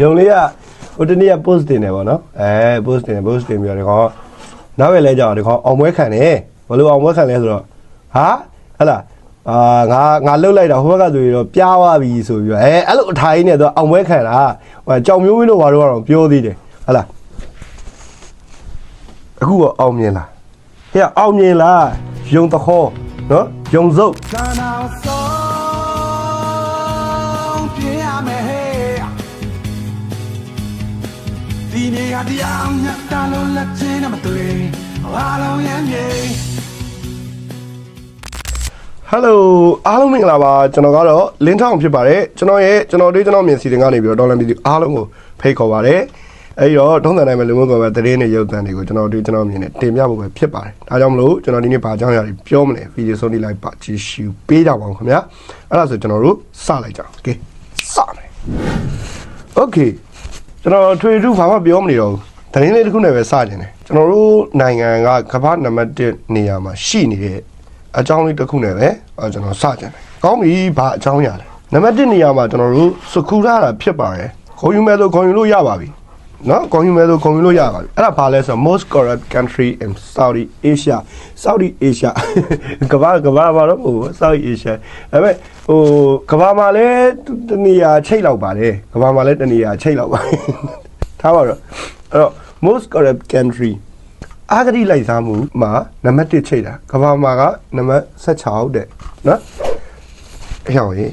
ယုံလေးကဟိုတနေ့က post တင်တယ်ပေါ့နော်အဲ post တင်တယ် post တင်ပြီးတော့ဒီကောင်နောက်ရလဲကြောင်ဒီကောင်အောင်ပွဲခံတယ်ဘယ်လိုအောင်ပွဲခံလဲဆိုတော့ဟာဟဟလားအာငါငါလှုပ်လိုက်တာဟိုဘက်ကဆိုရင်တော့ပြားသွားပြီဆိုပြီးတော့အဲအဲ့လိုအထိုင်နဲ့တော့အောင်ပွဲခံတာဟိုကြောင်မျိုးဝင်းတို့ဘာလို့ကတော့ပြောသေးတယ်ဟဟလားအခုတော့အောင်မြင်လားဟဲ့အောင်မြင်လားယုံတခေါ်နော်ယုံစုပ် ဒီနေ့ကတရားမြတ်တာလို့လက်ချင်းနဲ့မတွေ့အားလုံးရမ်းမြေ ဟယ်လိုအားလုံးမင်္ဂလာပါကျွန်တော်ကတော့လင်းထောင်ဖြစ်ပါတယ်ကျွန်တော်ရဲ့ကျွန်တော်တို့ကျွန်တော်မြင်စီတင်ကနေပြီးတော့ဒေါ်လာမီဒီအားလုံးကိုဖိတ်ခေါ်ပါတယ်အဲဒီတော့ထုံးစံတိုင်းပဲလူမှုကွန်ရက်သတင်းတွေရုပ်သံတွေကိုကျွန်တော်တို့ကျွန်တော်မြင်နေတင်ပြဖို့ပဲဖြစ်ပါတယ်ဒါကြောင့်မလို့ကျွန်တော်ဒီနေ့ဘာအကြောင်းအရာတွေပြောမလဲဗီဒီယိုဆုံးဒီလိုက်ပါကြည့်ရှုပေးကြပါအောင်ခင်ဗျာအဲ့ဒါဆိုကျွန်တော်တို့စလိုက်ကြအောင်โอเคစမယ်โอเค ကျွန်တော်ထွေထူးဘာမှပြောမနေတော့ဘူးသတင်းလေးတစ်ခုနဲ့ပဲစကြင်တယ်ကျွန်တော်တို့နိုင်ငံကကမ္ဘာနံပါတ်1နေရာမှာရှိနေတဲ့အကြောင်းလေးတစ်ခုနဲ့ပဲအဲကျွန်တော်စကြတယ်။ကောင်းပြီဘာအကြောင်းရလဲ။နံပါတ်1နေရာမှာကျွန်တော်တို့စကူရတာဖြစ်ပါတယ်။ခေါ်ယူမဲ့ဆိုခေါ်ယူလို့ရပါပြီ။ နော်ခေါ်ယူမဲ့ဆိုခေါ်ယူလို့ရပါပြီ။အဲ့ဒါဘာလဲဆိုတော့ most corrupt country in Saudi Asia Saudi Asia ကမ္ဘာကမ္ဘာမှာတော့ဟို Saudi Asia ဒါပေမဲ့ဟိုကမ္ဘာမှာလည်းတနေရာချိတ်လောက်ပါတယ်။ကမ္ဘာမှာလည်းတနေရာချိတ်လောက်ပါတယ်။ထားပါတော့အဲ့တော့ most corrupt country အာဂတိလိုက်စားမှုမှာနံပါတ်1ချိန်တာကဘာမှာကနံပါတ်16တဲ့နော်အဟောင်းရေ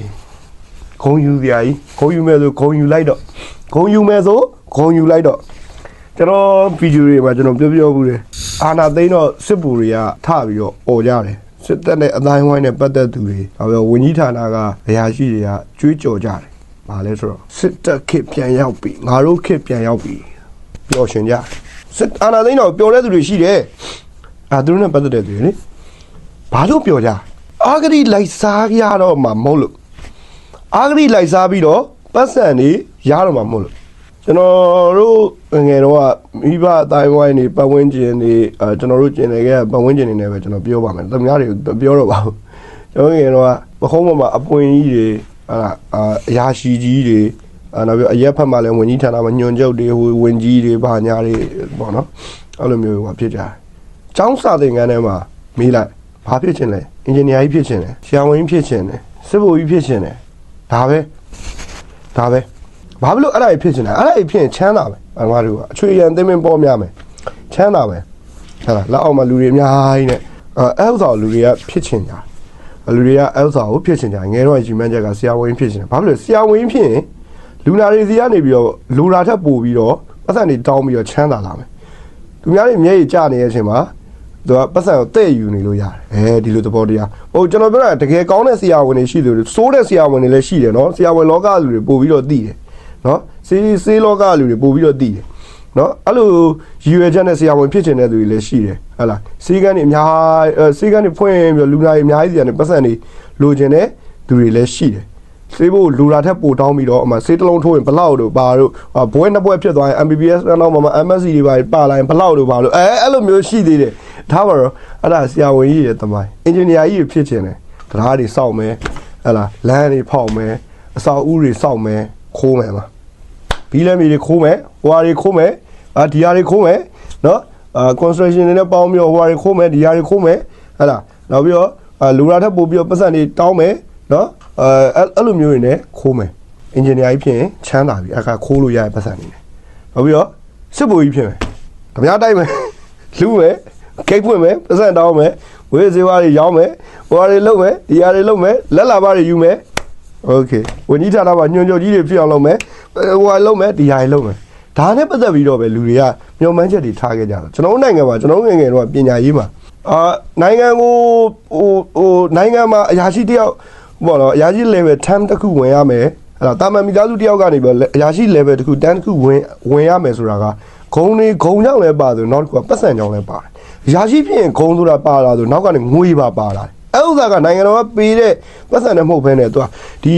ဂုံယူပြာကြီးဂုံယူမဲ့ဆိုဂုံယူလိုက်တော့ ဂုံယူမဲ့ဆိုဂုံယူလိုက်တော့ကျွန်တော်ဗီဒီယိုတွေမှာကျွန်တော်ပြောပြောဘူးတယ်အာနာသိန်းတော့စစ်ပူတွေကထပြီးတော့អော်ကြတယ်စစ်တပ်နဲ့အတိုင်းဝိုင်းနဲ့ပတ်သက်သူတွေဒါပြောဝန်ကြီးဌာနကအရာရှိတွေကကြွေးကြော်ကြတယ်ဘာလဲဆိုတော့စစ်တပ်ခေတ်ပြန်ရောက်ပြီငါတို့ခေတ်ပြန်ရောက်ပြီပျော်ရွှင်ကြစစ်အာနာသိန်းတော့ပျော်တဲ့သူတွေရှိတယ်အာသူတို့နဲ့ပတ်သက်တဲ့သူတွေလေဘာလို့ပျော်ကြအာဂရိလိုက်စားရတော့မှမဟုတ်လို့အာဂရိလိုက်စားပြီးတော့ပတ်စံနေ ရတော့မှမဟုတ်လို့ကျွန်တော်တို့ငယ်တော့ကမိဘအတိုင်းဝိုင်းနေပတ်ဝန်းကျင်နေအဲကျွန်တော်တို့ကျင်နေခဲ့ပတ်ဝန်းကျင်နေနဲ့ပဲကျွန်တော်ပြောပါမယ်သူများတွေပြောတော့ပါဘူးကျွန်တော်ငယ်တော့ကပခုံးပေါ်မှာအပွင့်ကြီးတွေဟာအာအရာရှိကြီးတွေအဲနောက်ပြီးအရက်ဖက်မှာလည်းဝင်ကြီးဌာနမှာညွန်ချုပ်တွေဟိုဝင်ကြီးတွေဘာညာတွေပေါ့နော်အဲ့လိုမျိုးဟိုဖြစ်ကြတယ်။ကျောင်းစာသင်ခန်းထဲမှာမေးလိုက်ဘာဖြစ်ချင်လဲအင်ဂျင်နီယာကြီးဖြစ်ချင်တယ်ဆရာဝန်ကြီးဖြစ်ချင်တယ်စစ်ဗိုလ်ကြီးဖြစ်ချင်တယ်ဒါပဲဒါပဲ ဘာဖြစ်လို့အဲ့ဒါကြီးဖြစ်ချင်လဲအဲ့ဒါကြီးဖြစ်ရင်ချမ်းသာပဲအမတို့ကအချွေရန်သိမင်းပေါ်များမယ်ချမ်းသာပဲဟဲ့လားလက်အောက်မှာလူတွေအများကြီးနဲ့အဲအဲ့ဥစ္စာကိုလူတွေကဖြစ်ချင်ကြတယ်လူတွေကအဲ့ဥစ္စာကိုဖြစ်ချင်ကြတယ်ငယ်တော့ကြီးမန်းချက်ကဆရာဝန်ကြီးဖြစ်ချင်တယ်ဘာဖြစ်လို့ဆရာဝန်ကြီးဖြစ်ရင်လူနာတွေစီကနေပြီးတော့လူနာထက်ပိုပြီးတော့ပတ်စံတွေတောင်းပြီးတော့ချမ်းသာလာမယ်သူများတွေမျက်ရည်ကျနေတဲ့အချိန်မှာသူကပတ်စံကိုတဲ့ယူနေလို့ရတယ်အဲဒီလိုသဘောတရားဟိုကျွန်တော်ပြောတာတကယ်ကောင်းတဲ့ဆရာဝန်တွေရှိတယ်လို့စိုးတဲ့ဆရာဝန်တွေလည်းရှိတယ်နော်ဆရာဝန်လောကလူတွေပို့ပြီးတော့သိတယ် နော်စေးစေးလောကလူတွေပို့ပြီးတော့သိတယ်နော်အဲ့လိုရည်ရွယ်ချက်နဲ့ဆရာဝန်ဖြစ်ချင်တဲ့သူတွေလည်းရှိတယ်ဟဟလားစေးကန်းတွေအများအဲစေးကန်းတွေဖွင့်ပြီးတော့လူနာတွေအများကြီးစီကနေပတ်စံတွေလိုချင်တဲ့သူတွေလည်းရှိတယ်ဆေးဖို့လူလာထက်ပိုတောင်းပြီးတော့အမဆေးတစ်လုံးထိုးရင်ဘလောက်တို့ပါတို့အာဘွဲနှစ်ဘွဲဖြစ်သွားရင် MBBS နောက်မှ MSc တွေပါပါလာရင်ဘလောက်တို့ပါလို့အဲအဲ့လိုမျိုးရှိသေးတယ်ဒါပါတော့အဲ့ဒါဆရာဝန်ကြီးရဲ့တမိုင်းအင်ဂျင်နီယာကြီးဖြစ်ချင်တယ်တရားတွေစောက်မယ်ဟဲ့လားလမ်းတွေဖောက်မယ်အဆောက်အဦတွေစောက်မယ်ခိုးမယ်မှာ ဘီလမ်းမြေတွေခိုးမယ်ဟိုဟာတွေခိုးမယ်အာဒီဟာတွေခိုးမယ်နော်အာ construction တွေနဲ့ပေါင်းပြီးတော့ဟိုဟာတွေခိုးမယ်ဒီဟာတွေခိုးမယ်ဟဲ့လားနောက်ပြီးတော့အာလူလာထက်ပို့ပြီးတော့ပတ်စံတွေတောင်းမယ်နော်အဲအဲ့အဲ့လိုမျိုးတွေနဲ့ခိုးမယ်အင်ဂျင်နီယာကြီးဖြစ်ရင်ချမ်းသာပြီအခါခိုးလို့ရတဲ့ပတ်စံတွေနဲ့နောက်ပြီးတော့စစ်ဗိုလ်ကြီးဖြစ်မယ်ဓမြတိုက်မယ်လူမယ်ကိတ်ဖွင့်မယ်ပတ်စံတောင်းမယ်ဝေးစေဝါတွေရောင်းမယ်ဟိုဟာတွေလုပ်မယ်ဒီဟာတွေလုပ်မယ်လက်လာပါတွေယူမယ် โอเคဝန်ကြီးဌာနမှာညွှန်ချုပ်ကြီးတွေဖြစ်အောင်လုပ်မယ်ဟိုဟာလုပ်မယ်ဒီဟာတွေလုပ်မယ်ဒါနဲ့ပတ်သက်ပြီးတော့ပဲလူတွေကမျှော်မှန်းချက်တွေထားခဲ့ကြတာကျွန်တော်တို့နိုင်ငံမှာကျွန်တော်တို့ငယ်ငယ်တော့ပညာရေးမှာအာနိုင်ငံကိုဟိုဟိုနိုင်ငံမှာအရာရှိတယောက်ဘောနော်အရာရှိ level 10တစ်ခုဝင်ရမယ်အဲ့တော့တာမန်မိသားစုတယောက်ကနေပြီးတော့အရာရှိ level တစ်ခု10တစ်ခုဝင်ဝင်ရမယ်ဆိုတာကဂုံတွေဂုံကြောင့်လည်းပါဆိုနောက်တစ်ခုကပတ်စံကြောင့်လည်းပါတယ်အရာရှိဖြစ်ရင်ဂုံဆိုတာပါလာဆိုနောက်ကနေငွေပါပါလာတယ် အဲ့ဥစ္စာကနိုင်ငံတော်ကပေးတဲ့ပတ်စံနဲ့မဟုတ်ဘဲနဲ့သူကဒီ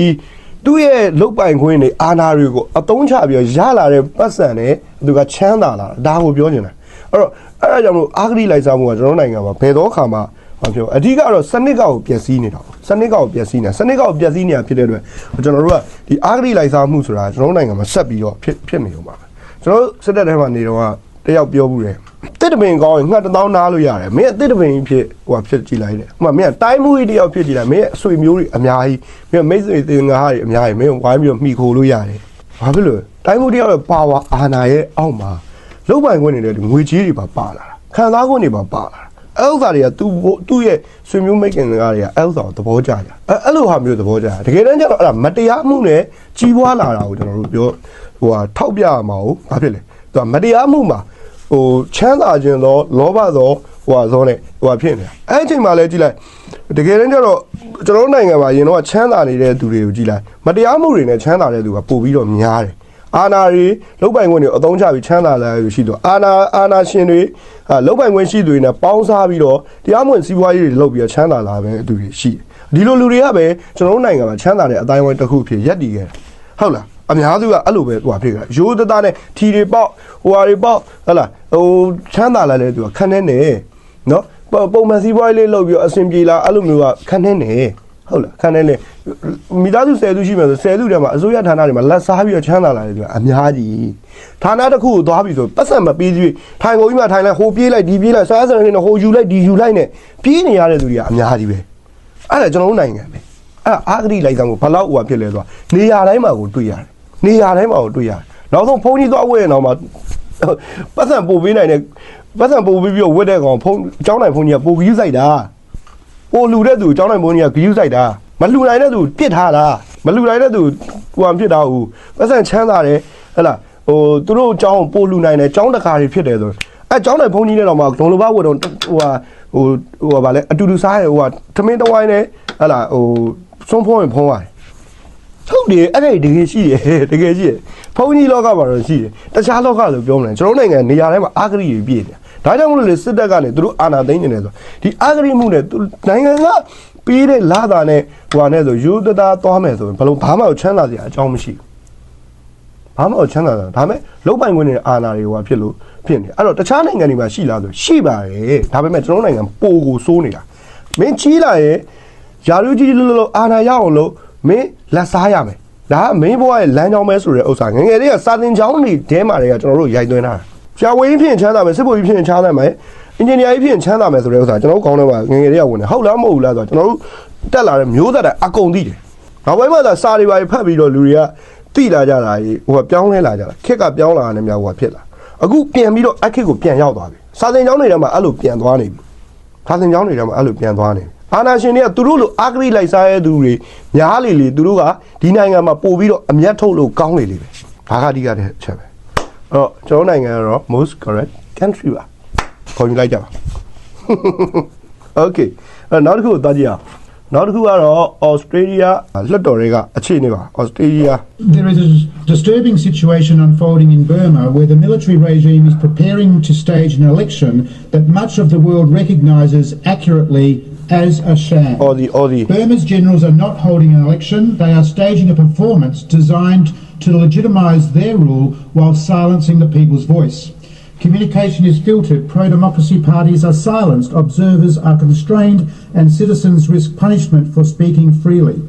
သူ့ရဲ့လုတ်ပိုင်ခွင့်တွေအာဏာတွေကိုအတုံးချပြီးတော့ရလာတဲ့ပတ်စံနဲ့သူကချမ်းသာလာတာဒါကိုပြောနေတာအဲ့တော့အဲ့ဒါကြောင့်မလို့အာဂရိလိုက်စားမှုကကျွန်တော်တို့နိုင်ငံမှာဘယ်တော့ခါမှဘာပြောအဓိကတော့စနစ်ကောက်ကိုပျက်စီးနေတာပေါ့စနစ်ကောက်ကိုပျက်စီးနေတာစနစ်ကောက်ကိုပျက်စီးနေတာဖြစ်တဲ့အတွက်ကျွန်တော်တို့ကဒီအာဂရိလိုက်စားမှုဆိုတာကျွန်တော်တို့နိုင်ငံမှာဆက်ပြီးတော့ဖြစ်ဖြစ်နေအောင်ပါပဲကျွန်တော်တို့စစ်တပ်ထဲမှာနေတော့ကတယောက်ပြောဘူးတယ် တစ်တပင်ကောင်းရင်ငှက်တစ်သောင်းနားလို့ရတယ်မင်းကတစ်တပင်ကြီးဖြစ်ဟိုဖြစ်ကြည့်လိုက်တယ်ဟိုမှာမင်းကတိုင်းမှုကြီးတယောက်ဖြစ်ကြည့်လိုက်မင်းရဲ့အဆွေမျိုးတွေအများကြီးမင်းကမိတ်ဆွေတင်ငါးတွေအများကြီးမင်းကိုဝိုင်းပြီးတော့မှီခိုလို့ရတယ်ဘာဖြစ်လို့လဲတိုင်းမှုတယောက်ရဲ့ပါဝါအာဏာရဲ့အောက်မှာလုံပိုင်ခွင့်နေတဲ့ငွေကြီးတွေပါပါလာတာခံစားခွင့်တွေပါပါလာတာအဲ့ဥစ္စာတွေကသူ့ဘို့သူ့ရဲ့ဆွေမျိုးမိတ်ခင်တွေကတွေကအဲ့ဥစ္စာကိုသဘောကျကြအဲ့အဲ့လိုဟာမျိုးသဘောကျကြတကယ်တမ်းကျတော့အဲ့ဒါမတရားမှုနဲ့ကြီးပွားလာတာကိုကျွန်တော်တို့ပြောဟိုဟာထောက်ပြရမှာဟုတ်ဘာဖြစ်လဲသူကမတရားမှုမှာ ဟိုချမ်းသာခြင်းသောလောဘသောဟိုဟာသောနဲ့ဟိုဟာဖြစ်နေတာအဲ့အချိန်မှာလဲကြည့်လိုက်တကယ်တမ်းကျတော့ကျွန်တော်တို့နိုင်ငံမှာရင်တော့ချမ်းသာနေတဲ့သူတွေကိုကြည့်လိုက်မတရားမှုတွေနဲ့ချမ်းသာတဲ့သူကပို့ပြီးတော့များတယ်အာနာတွေလုတ်ပိုင်ခွင့်တွေအသုံးချပြီးချမ်းသာလာရရှိတော့အာနာအာနာရှင်တွေဟာလုတ်ပိုင်ခွင့်ရှိသူတွေနဲ့ပေါင်းစားပြီးတော့တရားမဝင်စီးပွားရေးတွေလုပ်ပြီးတော့ချမ်းသာလာပဲသူတွေရှိတယ်ဒီလိုလူတွေကပဲကျွန်တော်တို့နိုင်ငံမှာချမ်းသာတဲ့အတိုင်းအဝိုင်းတစ်ခုဖြစ်ရက်တည်ခဲ့တာဟုတ်လား အများစုကအဲ့လိုပဲဟိုဖြစ်ကြတာရိုးသားသားနဲ့ထီတွေပေါက်ဟိုဟာတွေပေါက်ဟုတ်လားဟိုချမ်းသာလာတဲ့သူကခန်းနေနေနော်ပုံပုံမှန်စီးပွားရေးလေးလုပ်ပြီးတော့အဆင်ပြေလာအဲ့လိုမျိုးကခန်းနေနေဟုတ်လားခန်းနေနေမိသားစု10စုရှိမယ်ဆို10စုထဲမှာအစိုးရဌာနတွေမှာလက်စားပြီးတော့ချမ်းသာလာတယ်သူကအများကြီးဌာနတစ်ခုကိုသွားပြီဆိုပတ်စံမပေးသေးထိုင်ကုန်ကြီးမှာထိုင်လိုက်ဟိုပြေးလိုက်ဒီပြေးလိုက်စားစရနေဟိုယူလိုက်ဒီယူလိုက်နဲ့ပြေးနေရတဲ့သူတွေကအများကြီးပဲအဲ့ဒါကျွန်တော်တို့နိုင်ငံပဲအဲ့ဒါအာဂရိလိုက်ဆောင်ကိုဘလောက်ဟိုဖြစ်လဲဆိုတာနေရာတိုင်းမှာကိုတွေ့ရတယ် နေရာတိုင်းမှာကိုတွေ့ရတယ်နောက်ဆုံးဖုန်းကြီးသွားဝဲရင်တော့မှပတ်စံပို့ပေးနိုင်တဲ့ပတ်စံပို့ပေးပြီးတော့ဝက်တဲ့ကောင်ဖုန်းအเจ้าနိုင်ဖုန်းကြီးကပို့ကြီးစိုက်တာ ပိုလူတဲ့သူအเจ้าနိုင်ဘုန်းကြီးကဂယူးဆိုင်တာမလူနိုင်တဲ့သူပြစ်ထားတာမလူနိုင်တဲ့သူဟိုဟန်ဖြစ်တာဟိုပတ်စံချမ်းသာတယ်ဟဲ့လားဟိုသူတို့အเจ้าပိုလူနိုင်တယ်အเจ้าတကာတွေဖြစ်တယ်ဆိုအဲအเจ้าနိုင်ဘုန်းကြီးနဲ့တော့မှဒုံလိုဘဝတော့ဟိုဟာဟိုဟိုဟာဗာလဲအတူတူစားရဟိုဟာသမင်းတဝိုင်းနဲ့ဟဲ့လားဟိုစွန်းဖုံးရင်ဖုံးရတယ် ဟုတ်တယ်အဲ့ဒါတကယ်ရှိတယ်တကယ်ရှိတယ်ဘုန်းကြီးလောကမှာတော့ရှိတယ်တခြားလောကလို့ပြောမလဲကျွန်တော်တို့နိုင်ငံနေရာတိုင်းမှာအာဂရိတွေပြည့်တယ်ဒါကြောင့်မလို့လေစစ်တပ်ကနေသူတို့အာဏာသိမ်းနေတယ်ဆိုဒီအာဂရိမှုနဲ့သူနိုင်ငံကပြီးတဲ့လာတာနဲ့ဟိုဟာနဲ့ဆိုယူတသားသွားမယ်ဆိုရင်ဘယ်လိုဘာမှချမ်းသာစရာအကြောင်းမရှိဘူးဘာမှချမ်းသာတာဒါပေမဲ့လုတ်ပိုင်ခွင့်နဲ့အာဏာတွေဟိုဖြစ်လို့ဖြစ်နေအဲ့တော့တခြားနိုင်ငံတွေမှာရှိလားဆိုရှိပါတယ်ဒါပေမဲ့ကျွန်တော်နိုင်ငံပိုကိုစိုးနေတာမင်းကြီးလာရဲ့ယာရုကြီးလို့လို့အာဏာရအောင်လို့ မင်းလက်စားရမယ်ဒါကမင်းဘဝရဲ့လမ်းကြောင်းပဲဆိုတဲ့ဥစ္စာငယ်ငယ်လေးကစာသင်ကျောင်းတွေတဲမှာတွေကကျွန်တော်တို့ရိုက်သွင်းထားတာဆရာဝန်ကြီးဖြစ်ရင်ချမ်းသာမယ်စစ်ဗိုလ်ကြီးဖြစ်ရင်ချမ်းသာမယ်အင်ဂျင်နီယာကြီးဖြစ်ရင်ချမ်းသာမယ်ဆိုတဲ့ဥစ္စာကျွန်တော်တို့ကောင်းတယ်ပါငယ်ငယ်လေးကဝင်တယ်ဟုတ်လားမဟုတ်ဘူးလားဆိုတော့ကျွန်တော်တို့တက်လာတဲ့မျိုးသက်တိုင်းအကုန်သိတယ်နောက်ပိုင်းမှာသာစာတွေပါဖတ်ပြီးတော့လူတွေကသိလာကြတာကြီးဟိုကပြောင်းလဲလာကြတာခက်ကပြောင်းလာတယ်များဟိုကဖြစ်လာအခုပြန်ပြီးတော့အခက်ကိုပြန်ရောက်သွားပြီစာသင်ကျောင်းတွေထဲမှာအဲ့လိုပြန်သွားနေပြီဖာသင်ကျောင်းတွေထဲမှာအဲ့လိုပြန်သွားနေတယ် အာနာရှင်တွေကသူတို့လိုအာဂရိလိုက်စားရတဲ့သူတွေများလေလေသူတို့ကဒီနိုင်ငံမှာပို့ပြီးတော့အမျက်ထုတ်လို့ကောင်းလေလေပဲဘာကတိကတဲ့အချက်ပဲအဲ့တော့ကျွန်တော်နိုင်ငံကတော့ most correct country ပါခေါ်ယူလိုက်ကြပါ okay အဲ့နောက်တစ်ခုသွားကြည့်အောင်နောက်တစ်ခုကတော့ Australia လွှတ်တော်တွေကအခြေအနေပါ Australia There is a disturbing situation unfolding in Burma where the military regime is preparing to stage an election that much of the world recognises accurately as a sham. Aussie Aussie Burma's generals are not holding an election, they are staging a performance designed to legitimise their rule while silencing the people's voice. Communication is filtered, pro democracy parties are silenced, observers are constrained, and citizens risk punishment for speaking freely.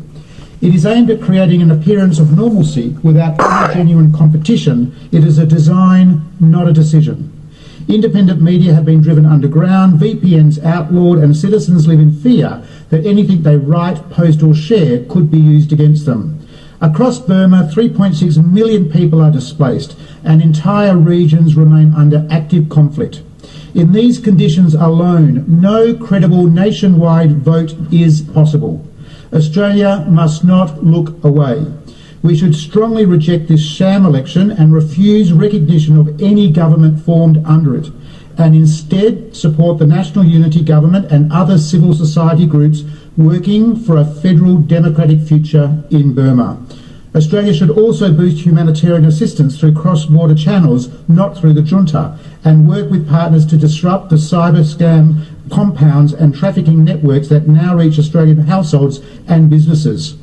It is aimed at creating an appearance of normalcy without any genuine competition. It is a design, not a decision. Independent media have been driven underground, VPNs outlawed, and citizens live in fear that anything they write, post, or share could be used against them. Across Burma, 3.6 million people are displaced, and entire regions remain under active conflict. In these conditions alone, no credible nationwide vote is possible. Australia must not look away. We should strongly reject this sham election and refuse recognition of any government formed under it, and instead support the National Unity Government and other civil society groups working for a federal democratic future in Burma. Australia should also boost humanitarian assistance through cross-border channels, not through the junta, and work with partners to disrupt the cyber scam compounds and trafficking networks that now reach Australian households and businesses.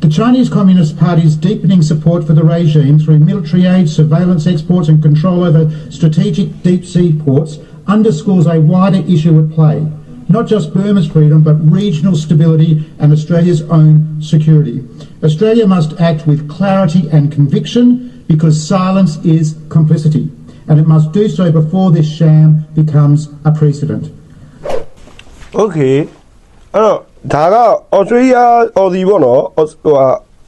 The Chinese Communist Party's deepening support for the regime through military aid, surveillance exports, and control over strategic deep sea ports underscores a wider issue at play not just Burma's freedom, but regional stability and Australia's own security. Australia must act with clarity and conviction because silence is complicity, and it must do so before this sham becomes a precedent. Okay အဲ့တော့ ဒါက Australia Aussie ပေါ့နော်ဟိုဟာ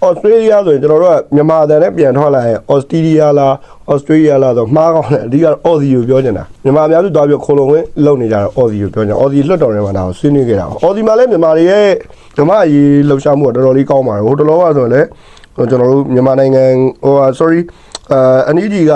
Australia ဆိုရင်ကျွန်တော်တို့ကမြန်မာအတန်နဲ့ပြန်ထွက်လာရင် Australia လား Australia လားဆိုမှားကောင်းတယ်အဓိက Aussie ကိုပြောချင်တာမြန်မာအများစုသွားပြီးခိုးလုံဝင်လုံနေကြတာ Aussie ကိုပြောချင် Aussie လွတ်တော်ထဲမှာဒါကိုဆွေးနွေးခဲ့တာ Aussie မှာလည်းမြန်မာတွေရဲ့ဓမ္မအရေးလှုပ်ရှားမှုကတော်တော်လေးကောင်းပါတယ်ဟိုတလောကဆိုရင်လည်းဟိုကျွန်တော်တို့မြန်မာနိုင်ငံဟိုဟာ sorry အာ NUG က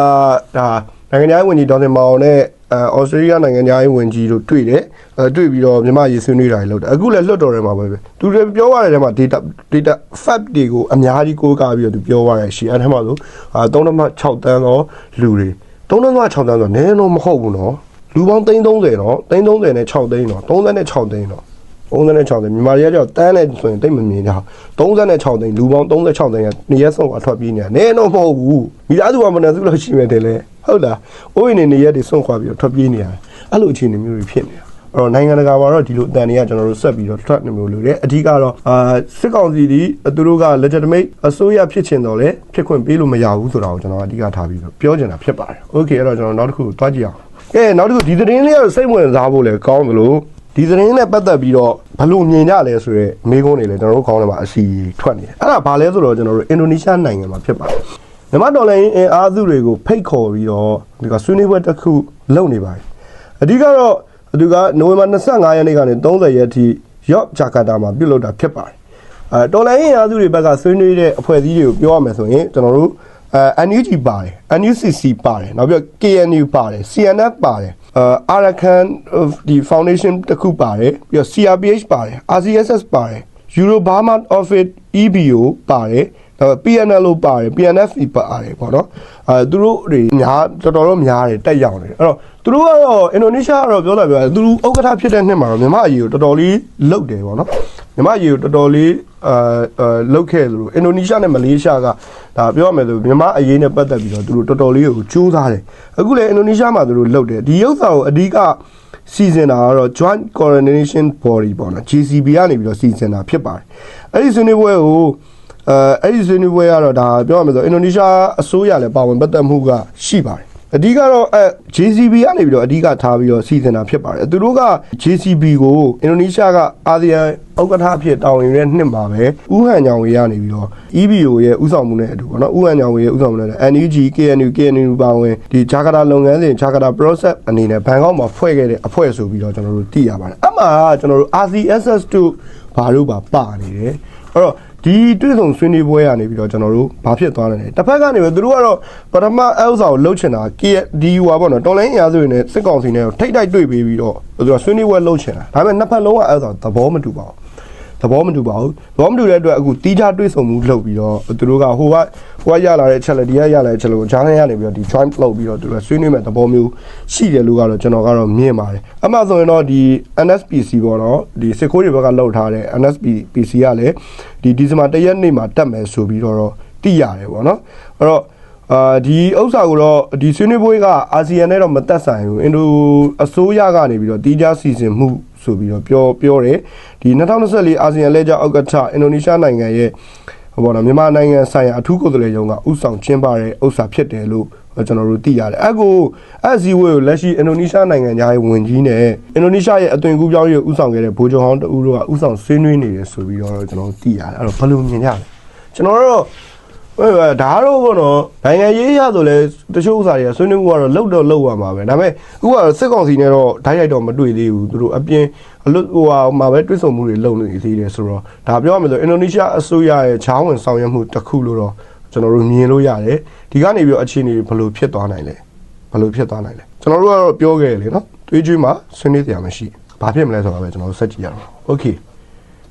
ဒါ နိုင်ငံခြားရေးဝန်ကြီးဒေါ်စင်မောင်နဲ့အဲဩစတြေးလျနိုင်ငံသားရေးဝန်ကြီးတို့တွေ့တယ်အဲတွေ့ပြီးတော့မြန်မာရေးဆွေးနွေးတာတွေလုပ်တယ်အခုလည်းလွတ်တော်ထဲမှာပဲပဲသူတွေပြောရတဲ့ထဲမှာ data data fact တွေကိုအများကြီးကိုးကားပြီးတော့သူပြောရတဲ့ရှေ့အဲထဲမှာဆိုအာ3.6တန်းသောလူတွေ3.6တန်းဆိုနည်းတော့မဟုတ်ဘူးနော်လူပေါင်း330နော်330နဲ့6သိန်းနော်36သိန်းနော် 36သိန်းမြန်မာရဲကြောက်တန်းနဲ့ဆိုရင်တိတ်မမြင်ကြဘူး36သိန်းလူပေါင်း36သိန်းကနေရက်ဆုံးကထွက်ပြေးနေတာနည်းတော့မဟုတ်ဘူးမိသားစုကမနေစုလို့ရှိမယ်တယ်လေဟုတ်လားအိုးရင်နေနေရက်တွေဆုံးခွာပြီးတော့ထွက်ပြေးနေရတယ်အဲ့လိုအခြေအနေမျိုးတွေဖြစ်နေတာအဲ့တော့နိုင်ငံတကာမှာတော့ဒီလိုအတန်တွေကကျွန်တော်တို့ဆက်ပြီးတော့ထွက်နေမျိုးလို့လေအဓိကတော့အာစစ်ကောင်စီဒီသူတို့က legitimate အစိုးရဖြစ်ချင်တော့လေဖြစ်ခွင့်ပေးလို့မရဘူးဆိုတာကိုကျွန်တော်အဓိကထားပြီးတော့ပြောချင်တာဖြစ်ပါတယ်။ Okay အဲ့တော့ကျွန်တော်နောက်တစ်ခုသွားကြည့်အောင်။ကဲနောက်တစ်ခုဒီသတင်းလေးကတော့စိတ်ဝင်စားဖို့လည်းကောင်းသလို ဒီသတင်းနဲ့ပတ်သက်ပြီးတော့ဘယ်လိုမြင်ကြလဲဆိုရဲမိကုန်းတွေလည်းကျွန်တော်တို့ခေါင်းထဲမှာအစီထွက်နေတယ်။အဲ့ဒါဘာလဲဆိုတော့ကျွန်တော်တို့အင်ဒိုနီးရှားနိုင်ငံမှာဖြစ်ပါတယ်။မြန်မာဒေါ်လာရင်းအင်အားစုတွေကိုဖိတ်ခေါ်ပြီးတော့ဒီကဆွေးနွေးပွဲတစ်ခုလုပ်နေပါတယ်။အဓိကတော့သူကနိုဝင်ဘာ25ရက်နေ့ကနေ30ရက်အထိရော့ဂျာကာတာမှာပြုလုပ်တာဖြစ်ပါတယ်။အဲတော်လိုင်းရင်အားစုတွေဘက်ကဆွေးနွေးတဲ့အဖွဲ့အစည်းတွေကိုပြောရမယ်ဆိုရင်ကျွန်တော်တို့အဲ NUG ပါတယ် NUCC ပါတယ်နောက်ပြီးတော့ KNU ပါတယ် CNF ပါတယ် အဲ Arakan ဒီ Foundation တစ်ခုပါတယ်ပြီးတော့ CRPH ပါတယ် RCSS ပါတယ် Eurobarma Office EBO ပါတယ် နောက် PNL ပါတယ် PNF ပါတယ်ပေါ့နော်အဲသူတို့တွေများတော်တော်တော့များတယ်တက်ရောက်နေတယ်အဲ့တော့သူတို့ကတော့အင်ဒိုနီးရှားကတော့ပြောတာပြောတယ်သူတို့ဥက္ကဋ္ဌဖြစ်တဲ့နှစ်မှာတော့မြန်မာအရေးကိုတော်တော်လေးလုတ်တယ်ပေါ့နော်မြန်မာအရေးကိုတော်တော်လေးအဲအဲလုတ်ခဲ့သလိုအင်ဒိုနီးရှားနဲ့မလေးရှားကဒါပြောရမယ်ဆိုမြန်မာအရေးနဲ့ပတ်သက်ပြီးတော့သူတို့တော်တော်လေးကိုကြိုးစားတယ်အခုလည်းအင်ဒိုနီးရှားမှာသူတို့လုတ်တယ်ဒီဥစ္စာကိုအဓိကစီစဉ်တာကတော့ Joint Coordination Body ပေါ့နော် JCB ကနေပြီးတော့စီစဉ်တာဖြစ်ပါတယ်အဲ့ဒီဆွေးနွေးပွဲကို အဲအဲ့ဒီဆွေးနွေးပွဲကတော့ဒါပြောရမယ်ဆိုအင်ဒိုနီးရှားအစိုးရလည်းပါဝင်ပတ်သက်မှုကရှိပါတယ်အဓိကတော့အဲ JCB ကနေပြီးတော့အဓိကထားပြီးတော့စီစဉ်တာဖြစ်ပါတယ်သူတို့က JCB ကိုအင်ဒိုနီးရှားကအာဆီယံဥက္ကဋ္ဌအဖြစ်တာဝန်ယူတဲ့နှစ်မှာပဲဥဟန်ညောင်ဝေကနေပြီးတော့ EBO ရဲ့ဥဆောင်မှုနဲ့အတူပေါ့နော်ဥဟန်ညောင်ဝေရဲ့ဥဆောင်မှုနဲ့ NUG KNU KNU ပါဝင်ဒီဂျာကာတာလုပ်ငန်းစဉ်ဂျာကာတာ process အနေနဲ့ဘန်ကောက်မှာဖွဲ့ခဲ့တဲ့အဖွဲ့ဆိုပြီးတော့ကျွန်တော်တို့သိရပါတယ်အမှကျွန်တော်တို့ RCSS2 ဘာလို့ပါပါနေတယ်အဲ့တော့ ဒီတွေ့ဆုံဆွေးနွေးပွဲရနေပြီးတော့ကျွန်တော်တို့ဘာဖြစ်သွားလဲတစ်ဖက်ကနေပဲသူတို့ကတော့ပထမအဲဥစာကိုလှုပ်ချင်တာ KD ဟွာပေါ့နော်တော်လိုင်းအရာစုတွေနဲ့စစ်ကောင်စီနဲ့ထိတ်တိုက်တွေ့ပြီးပြီးတော့သူတို့ကဆွေးနွေးပွဲလှုပ်ချင်တာဒါပေမဲ့နှစ်ဖက်လုံးကအဲဥစာသဘောမတူပါဘူး သဘောမတူပါဘူးသဘောမတူတဲ့အတွက်အခုတီးခြားတွေ့ဆုံမှုလုပ်ပြီးတော့သူတို့ကဟိုကဟိုကရလာတဲ့ချက်လက်ဒီကရလာတဲ့ချက်လက်ကိုဂျားနဲ့ရနေပြီးတော့ဒီ joint လုပ်ပြီးတော့သူတို့ကဆွေးနွေးမဲ့သဘောမျိုးရှိတယ်လို့ကတော့ကျွန်တော်ကတော့မြင်ပါတယ်အမှဆိုရင်တော့ဒီ NSPC ပေါ့နော်ဒီစစ်ခိုးတွေဘက်ကလှုပ်ထားတဲ့ NSPC ကလည်းဒီဒီဇင်ဘာ၁ရက်နေ့မှာတက်မယ်ဆိုပြီးတော့သိရတယ်ပေါ့နော်အဲ့တော့အာဒီဥစ္စာကိုတော့ဒီဆွေးနွေးပွဲကအာဆီယံနဲ့တော့မသက်ဆိုင်ဘူးအင်ဒိုအစိုးရကနေပြီးတော့တီးခြားစီစဉ်မှု ဆိုပြီးတော့ပြောပြောတယ်ဒီ2024အာဆီယံလဲကျအောက်ကထအင်ဒိုနီးရှားနိုင်ငံရဲ့ဟိုပေါ့နော်မြန်မာနိုင်ငံဆိုင်ရာအထူးကိုယ်စားလှယ်ရုံးကဥဆောင်ကျင်းပတဲ့ဥစ္စာဖြစ်တယ်လို့ကျွန်တော်တို့သိရတယ်အဲ့ကိုအဲ့ဇီဝေကိုလက်ရှိအင်ဒိုနီးရှားနိုင်ငံသားရဲ့ဝင်ကြီးနဲ့အင်ဒိုနီးရှားရဲ့အသွင်ကူးပြောင်းရေးဥဆောင်ခဲ့တဲ့ဗိုလ်ချုပ်ဟောင်းတဦးတို့ကဥဆောင်ဆွေးနွေးနေတယ်ဆိုပြီးတော့ကျွန်တော်တို့သိရတယ်အဲ့တော့ဘယ်လိုမြင်ကြလဲကျွန်တော်တို့ဟဲ့ ဒါတော့ဘောနော်နိုင်ငံရေးရဆိုလဲတချို့ဥစ္စာတွေကဆွေးနွေးမှုကတော့လောက်တော့လောက်ရမှာပဲဒါပေမဲ့အခုကစစ်ကောင်စီနဲ့တော့ဓာတ်ရိုက်တော့မတွေ့သေးဘူးသူတို့အပြင်အလွတ်ဟိုဟာမှာပဲတွေ့ဆုံမှုတွေလုပ်နေသေးတယ်ဆိုတော့ဒါပြောရမယ်ဆိုအင်ဒိုနီးရှားအစိုးရရဲ့ချောင်းဝင်ဆောင်ရွက်မှုတစ်ခုလို့တော့ကျွန်တော်တို့မြင်လို့ရတယ်ဒီကနေပြီးတော့အခြေအနေဘယ်လိုဖြစ်သွားနိုင်လဲဘယ်လိုဖြစ်သွားနိုင်လဲကျွန်တော်တို့ကတော့ပြောခဲ့လေနော်တွေးကြွေးမှာဆွေးနွေးတရားမရှိဘာဖြစ်မလဲဆိုတာပဲကျွန်တော်တို့စက်ကြည့်ရအောင်โอเค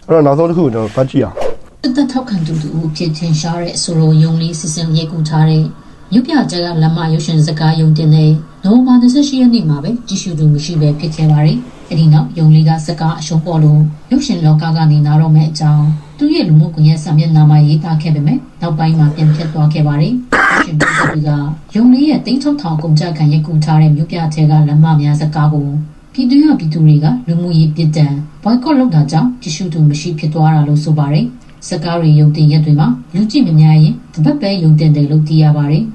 အဲ့တော့နောက်ဆုံးတစ်ခုကျွန်တော်ပတ်ကြည့်အောင် တက်တက်ထောက်ခံသူတူဖြစ်ထင်ရှားတဲ့အဆိုလိုယုံလေးစစ်စင်ရေးကူထားတဲ့မြုပ်ပြကြကလမ်းမရုပ်ရှင်စကားယုံတင်တဲ့နိုဝင်ဘာ28ရက်နေ့မှာပဲကြည့်ရှုသူမရှိပဲဖြစ်ခဲ့ပါတယ်။အဲဒီနောက်ယုံလေးကစကားအရှုံးပေါ်လို့ရုပ်ရှင်လောကကနေနားတော့မဲ့အကြောင်းသူရဲ့လူမှုကွန်ရက်စာမျက်နှာမှာရေးသားခဲ့ပေမဲ့နောက်ပိုင်းမှာပြန်ဖြစ်သွားခဲ့ပါတယ်။ရှင်ပြည်သူကယုံလေးရဲ့တိတ်ထုတ်ထောင်ကုန်ကြခံရိုက်ကူထားတဲ့မြုပ်ပြထဲကလမ်းမများစကားကိုပြည်သူ့ရပြည်သူတွေကလူမှုရေးပြည်တံ boycott လုပ်တာကြောင့်တ िश ူသူမရှိဖြစ်သွားတာလို့ဆိုပါတယ် စကားတွေရုံတင်ရက်တွေမှာလူကြည့်မများရင်တပတ်ပဲရုံတင်တယ်လို့သိရပါတယ်။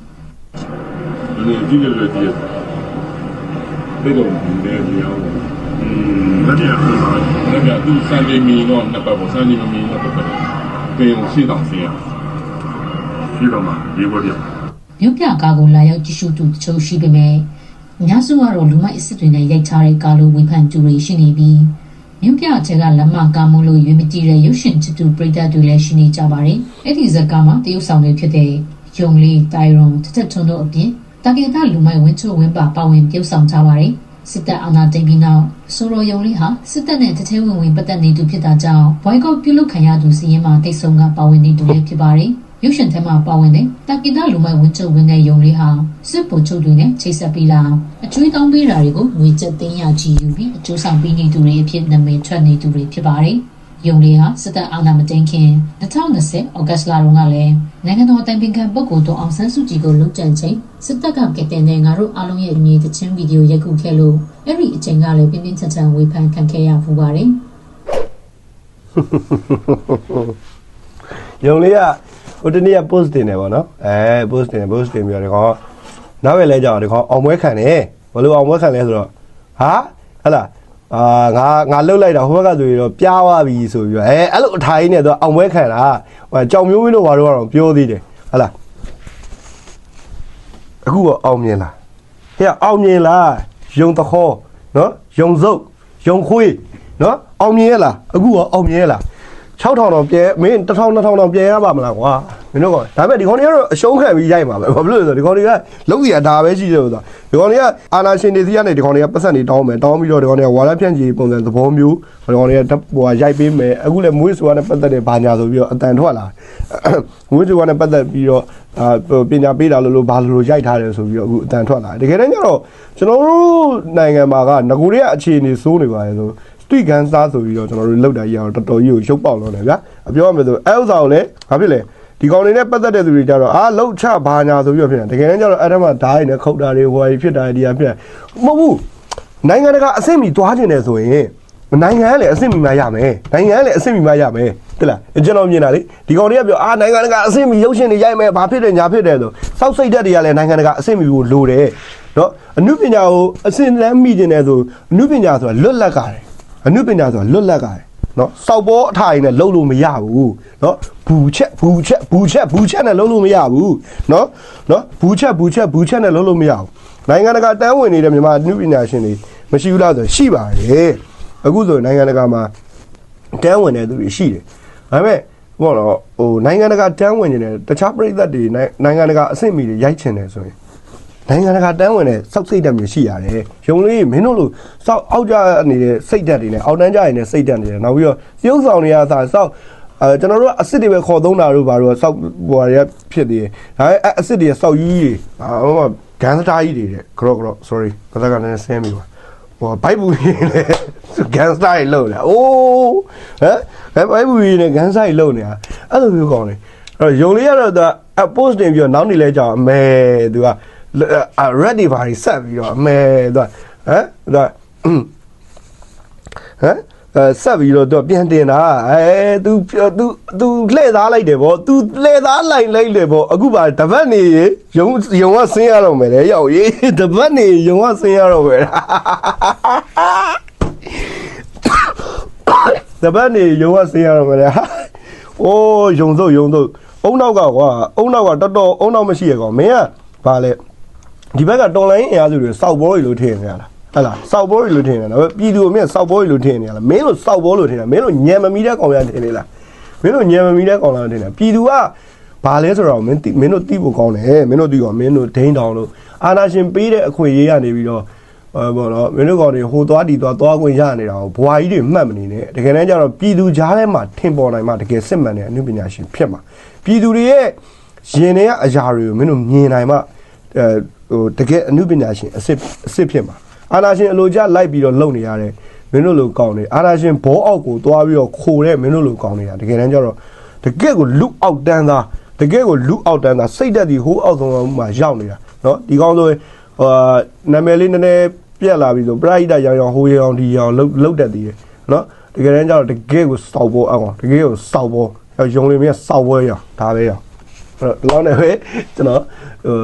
ဒီဒီလိုလိုတည်းဘယ်တော့မှမလဲမရအောင်။အင်းလက်ရပါလား။လက်ရသူစံနေမီတော့နှစ်ပတ်ပေါ့စံနေမီတော့တစ်ပတ်။ပင်ကိုရှင်းအောင်ဆင်းရ။ရှင်းတော့မှဒီပေါ်ပြ။ရုပ်ပြကားကိုလာရောက်ကြည့်ရှုသူတချို့ရှိပေမဲ့အများစုကတော့လူမိုက်အစ်စ်တွေနဲ့ရိုက်ထားတဲ့ကားလိုဝေဖန်သူတွေရှိနေပြီး မြို့ပြအထက်ကလက်မကားမို့လို့ရွေးမကြည့်တဲ့ရုပ်ရှင်ချစ်သူပရိသတ်တွေလည်းရှိနေကြပါတယ်။အဲ့ဒီဇာတ်ကားမှာတရုတ်ဆောင်တွေဖြစ်တဲ့ယုံလေးတိုင်ရွန်တသက်ထွန်းတို့အပြင်တာကေတာလူမိုက်ဝင်းချိုဝင်းပါပါဝင်ပြုတ်ဆောင်ကြပါတယ်။စစ်တပ်အာဏာသိမ်းပြီးနောက်ဆိုရိုယုံလေးဟာစစ်တပ်နဲ့တထဲဝင်ဝင်ပတ်သက်နေသူဖြစ်တာကြောင့်ဘွိုင်းကောက်ပြုလုပ်ခံရသူစီးရင်မှာတိတ်ဆုံကပါဝင်နေသူလည်းဖြစ်ပါတယ်။ ရုပ်ရှင်ထဲမှာပါဝင်တဲ့တာကီတာလူမိုက်ဝင်းချုပ်ဝင်းတဲ့ယုံလေးဟာစစ်ဗိုလ်ချုပ်တွေနဲ့ချိတ်ဆက်ပြီးတာအကျွေးတောင်းပေးတာတွေကိုငွေကျပ်သိန်းရချီယူပြီးအကျိုးဆောင်ပေးနေသူတွေအဖြစ်နာမည်ထွက်နေသူတွေဖြစ်ပါတယ်။ယုံလေးဟာစစ်တပ်အာဏာမသိမ်းခင်2020ဩဂတ်လတုန်းကလည်းနိုင်ငံတော်တိုင်ပင်ခံပုဂ္ဂိုလ်တော်အောင်ဆန်းစုကြည်ကိုလုံခြံချိန်စစ်တပ်ကကတဲ့နဲ့ငါတို့အားလုံးရဲ့ညီတချင်းဗီဒီယိုရိုက်ကူခဲ့လို့အဲ့ဒီအချိန်ကလည်းပြင်းပြင်းထန်ထန်ဝေဖန်ခံခဲ့ရဖူးပါတယ်။ယုံလေးက ဟိုတနေ့က post တင်တယ်ဗောနော်အဲ post တင်တယ် post တင်ပြီးတော့ဒီကောင်ကနောက်ရလဲကြောင်ဒီကောင်အောင်ပွဲခံတယ်ဘယ်လိုအောင်ပွဲခံလဲဆိုတော့ဟာဟဟလာအာငါငါလှုပ်လိုက်တာဟိုဘက်ကဆိုရင်တော့ပြားသွားပြီဆိုပြီးတော့အဲအဲ့လိုအထိုင်းနဲ့တော့အောင်ပွဲခံတာဟိုကြောင်မျိုးမင်းတို့ဘာလို့ကတော့ပြောသေးတယ်ဟဟလာအခုတော့အောင်မြင်လားဟဲ့အောင်မြင်လားယုံတခေါ်နော်ယုံစုပ်ယုံခွေးနော်အောင်မြင်ရလားအခုတော့အောင်မြင်ရလား 6000တော့ပြဲမင်း1000 2000တော့ပြဲရပါမလားကွာမင်းတို့ကဒါပေမဲ့ဒီကောင်တွေကတော့အရှုံးခံပြီးရိုက်မှာပဲဘာဖြစ်လို့လဲဆိုတော့ဒီကောင်တွေကလုံးစီရဒါပဲရှိတယ်ဆိုတော့ဒီကောင်တွေကအာနာရှင်တွေစီကနေဒီကောင်တွေကပတ်သက်နေတောင်းမယ်တောင်းပြီးတော့ဒီကောင်တွေကဝါရဖြန့်ကြီးပုံစံသဘောမျိုးဒီကောင်တွေကဟိုရိုက်ပေးမယ်အခုလည်းမွေးစွာနဲ့ပတ်သက်တဲ့ဘာညာဆိုပြီးတော့အတန်ထွက်လာမွေးစွာနဲ့ပတ်သက်ပြီးတော့အာပညာပေးတာလို့လို့ဘာလို့လို့ရိုက်ထားတယ်ဆိုပြီးတော့အခုအတန်ထွက်လာတကယ်တမ်းကျတော့ကျွန်တော်တို့နိုင်ငံမှာကငကိုတွေကအခြေအနေစိုးနေပါတယ်ဆို တွေ့ကန်စားဆိုပြီးတော့ကျွန်တော်တို့လောက်တာကြီးအောင်တော်တော်ကြီးကိုရုပ်ပေါက်လုံးတယ်ဗျာအပြောရမယ်ဆိုအဲဥစ္စာကိုလည်းဘာဖြစ်လဲဒီကောင်တွေနဲ့ပတ်သက်တဲ့သူတွေကြတော့အာလှုပ်ချဘာညာဆိုပြီးတော့ဖြစ်တယ်တကယ်တမ်းကျတော့အဲ့ဒါမှဓာတ်ရည်နဲ့ခုတ်တာတွေဟိုကြီးဖြစ်တာဒီဟာဖြစ်မဟုတ်ဘူးနိုင်ငံတကာအဆင့်မီသွားခြင်းတယ်ဆိုရင်နိုင်ငံကလည်းအဆင့်မီမှရမယ်နိုင်ငံကလည်းအဆင့်မီမှရမယ်တိလားကျွန်တော်မြင်တာလေဒီကောင်တွေကပြောအာနိုင်ငံတကာအဆင့်မီရုပ်ရှင်တွေရိုက်မယ်ဘာဖြစ်တယ်ညာဖြစ်တယ်ဆိုစောက်စိတ်တက်တွေကလည်းနိုင်ငံတကာအဆင့်မီကိုလိုတယ်နော်အနုပညာကိုအဆင့်လမ်းမိခြင်းတယ်ဆိုအနုပညာဆိုတာလွတ်လပ်ကြတယ် အနုပညာဆိုတာလွတ်လပ်ကြတယ်နော်စောက်ပေါ်အထိုင်နဲ့လုံးလို့မရဘူးနော်ဘူးချက်ဘူးချက်ဘူးချက်ဘူးချက်နဲ့လုံးလို့မရဘူးနော်နော်ဘူးချက်ဘူးချက်ဘူးချက်နဲ့လုံးလို့မရဘူးနိုင်ငံတကာတန်းဝင်နေတဲ့မြန်မာအနုပညာရှင်တွေမရှိဘူးလားဆိုရှိပါတယ်အခုဆိုရင်နိုင်ငံတကာမှာတန်းဝင်တဲ့သူတွေရှိတယ်ဒါပေမဲ့ဘောတော့ဟိုနိုင်ငံတကာတန်းဝင်နေတဲ့တခြားပြည်သက်တွေနိုင်ငံတကာအဆင့်မီတွေရိုက်ချင်တယ်ဆိုရင် နိုင်ငံတကာတန်းဝင်တဲ့စောက်စိတ်ဓာတ်မျိုးရှိရတယ်။ယုံလေးမင်းတို့လိုစောက်အောက်ကြနေတဲ့စိတ်ဓာတ်တွေနဲ့အောက်တန်းကြရနေတဲ့စိတ်ဓာတ်တွေနဲ့နောက်ပြီးတော့ရုပ်ဆောင်တွေကသာစောက်အဲကျွန်တော်တို့ကအစ်စ်တွေပဲခေါ်သုံးတာတို့ဘာလို့စောက်ဟိုတွေကဖြစ်သေးတယ်။ဒါပေမဲ့အစ်စ်တွေစောက်ကြီးတွေအာဟိုကဂန်စတာကြီးတွေတဲ့ခရော့ခရော့ sorry ဘာသာကလည်းဆင်းပြီပါဟိုဘိုက်ဘူးကြီးနဲ့ဂန်စတာကြီးလုံးနေတာ။အိုးဟမ်ဘိုက်ဘူးကြီးနဲ့ဂန်စတာကြီးလုံးနေတာအဲ့လိုမျိုးကောင်းတယ်။အဲ့တော့ယုံလေးကတော့သူက post တင်ပြီးတော့နောက်နေလဲကြောင်အမဲသူက ready ဘာကြီးဆက်ပြီးတော့အမဲသူကဟမ်သူကဟမ်အဲဆက်ပြီးတော့သူပြန်တင်တာအဲ तू तू तू လှည့်သားလိုက်တယ်ဗော तू လှည့်သားလိုက်လိုက်တယ်ဗောအခုပါတပတ်နေရုံရုံကဆင်းရတော့မယ်လေရောက်ရေးတပတ်နေရုံကဆင်းရတော့မယ်တပတ်နေရုံကဆင်းရတော့မယ်လေအိုးယုံစုပ်ယုံစုပ်အုံနောက်ကကွာအုံနောက်ကတော်တော်အုံနောက်မရှိရကောင်မင်းကဘာလဲ ဒီဘက်ကတော်လိုင်းအင်အားစုတွေစောက်ဘောတွေလို့ထင်နေရလားဟဲ့လားစောက်ဘောတွေလို့ထင်နေတယ်နော်ပြည်သူအမြင်စောက်ဘောတွေလို့ထင်နေရလားမင်းတို့စောက်ဘောလို့ထင်တာမင်းတို့ညံမမီတဲ့ကောင်ရထင်နေလားမင်းတို့ညံမမီတဲ့ကောင်လားထင်တယ်ပြည်သူကဘာလဲဆိုတော့မင်းမင်းတို့သိဖို့ကောင်းတယ်မင်းတို့သိကောမင်းတို့ဒိန်းတောင်လို့အာနာရှင်ပေးတဲ့အခွင့်အရေးရနေပြီးတော့ဟောဘောနော်မင်းတို့ကောင်တွေဟိုသွားတီသွားသွားခွင့်ရနေတာကိုဘွာကြီးတွေမှတ်မနေနဲ့တကယ်တမ်းကျတော့ပြည်သူကြားထဲမှာထင်ပေါ်နိုင်မှတကယ်စစ်မှန်တဲ့အမှုပညာရှင်ဖြစ်မှာပြည်သူတွေရဲ့ရင်ထဲကအရာတွေကိုမင်းတို့မြင်နိုင်မှအဲ ဟိုတကယ်အမှုပညာရှင်အစ်စ်အစ်စ်ဖြစ်မှာအာနာရှင်အလိုကျလိုက်ပြီးတော့လုပ်နေရတယ်မင်းတို့လိုကောင်းနေအာနာရှင်ဘောအောက်ကိုသွားပြီးတော့ခိုတဲ့မင်းတို့လိုကောင်းနေတာတကယ်တမ်းကျတော့တကယ်ကိုလူအောက်တန်းသားတကယ်ကိုလူအောက်တန်းသားစိတ်တက်ဒီဟိုးအောက်ဆုံးမှာရောက်နေတာเนาะဒီကောင်းဆိုရင်ဟိုနာမည်လေးနည်းနည်း ပြက်လာပြီဆိုပရိဒတ်ရောင်ရောင်ဟိုရောင်ဒီရောင်လှုပ်လှုပ်တတ်သေးတယ်နော်တကယ်တမ်းကျတော့တကယ်ကိုစောက်ပေါ်အောင်တကယ်ကိုစောက်ပေါ်ရုံလေးမြတ်စောက်ပွဲရောင်ဒါပဲရောင်အဲ့တော့ဒီလောက်နဲ့ပဲကျွန်တော်ဟို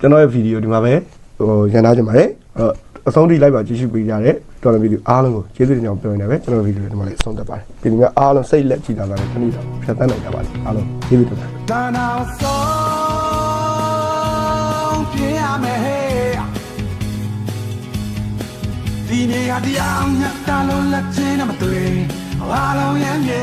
ကျွန်တော်ရဲ့ဗီဒီယိုဒီမှာပဲဟိုရန်ထားကြပါတယ်အဲ့တော့အဆုံးထိလိုက်ပါကြည့်ရှုပေးကြတဲ့တော်လည်းဗီဒီယိုအားလုံးကိုကျေးဇူးတင်ကြောင်းပြောနေတယ်ပဲကျွန်တော်ဗီဒီယိုဒီမှာလည်းအဆုံးသတ်ပါတယ်ဒီနေ့အားလုံးစိတ်လက်ကြည့်တာလည်းခဏတော့ဖြတ်သန်းနိုင်ကြပါလိမ့်အားလုံးကျေးဇူးတင်ပါတယ်ဒါနာဆုံးပြရမယ်ဟေးဒီနေရာတရားမြတ်တာလို့လက်ချင်းနဲ့မတွေ့အားလုံးရဲ့မြေ